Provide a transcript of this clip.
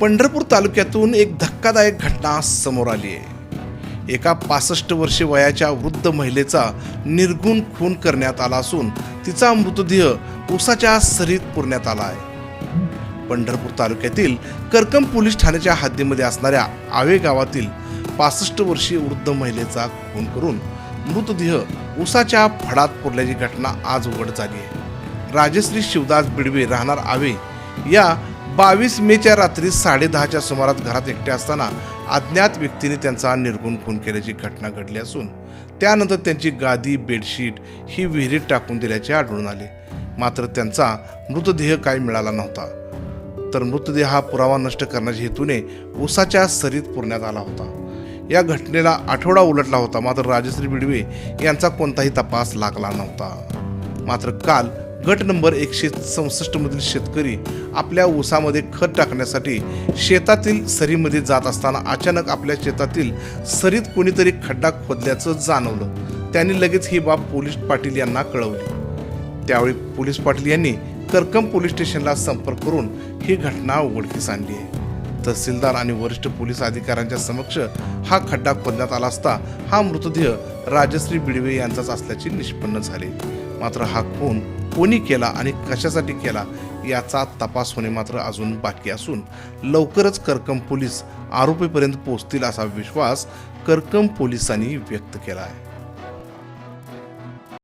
पंढरपूर तालुक्यातून एक धक्कादायक घटना समोर आली आहे. एका पासष्ट वर्षे वयाच्या वृद्ध महिलेचा निर्गुण खून करण्यात आला असून तिचा मृतदेह उसाच्या सरीत पुरण्यात आला आहे. पंढरपूर तालुक्यातील करकम पोलीस ठाण्याच्या हद्दीमध्ये असणाऱ्या आवे गावातील पासष्ट वर्षीय वृद्ध महिलेचा खून करून मृतदेह उसाच्या फडात पुरल्याची घटना आज उघड झाली आहे. राजश्री शिवदास बिडवे राहणार आवे या बावीस मेच्या रात्री साडेदहाच्या सुमारास घरात एकटे असताना अज्ञात व्यक्तीने त्यांचा निर्गुण खून केल्याची घटना घडली असून त्यानंतर त्यांची गादी बेडशीट ही विहिरीत टाकून दिल्याचे आढळून आले. मात्र त्यांचा मृतदेह काही मिळाला नव्हता. तर मृतदेह हा पुरावा नष्ट करण्याच्या हेतूने उसाच्या सरीत पुरण्यात आला होता. या घटनेला आठवडा उलटला होता मात्र राजश्री बिडवे यांचा कोणताही तपास लागला नव्हता. मात्र काल गट नंबर एकशे चौसष्ट मधील शेतकरी आपल्या ऊसामध्ये खत टाकण्यासाठी शेतातील सरीमध्ये जात असताना अचानक आपल्या शेतातील सरीत कोणीतरी खड्डा खोदल्याचं जाणवलं. त्यांनी लगेच ही बाब पोलीस पाटील यांना कळवली. त्यावेळी पोलीस पाटील यांनी करकम पोलीस स्टेशनला संपर्क करून ही घटना उघडकीस आणली आहे. तहसीलदार आणि वरिष्ठ पोलीस अधिकाऱ्यांच्या समक्ष हा खड्डा खोदण्यात आला असता हा मृतदेह राजश्री बिडवे यांचाच असल्याचे निष्पन्न झाले. मात्र हा खून कोणी केला आणि कशासाठी केला याचा तपास होणे मात्र अजून बाकी असून लवकरच करकम पोलीस आरोपीपर्यंत पोहोचतील असा विश्वास करकम पोलिसांनी व्यक्त केला आहे.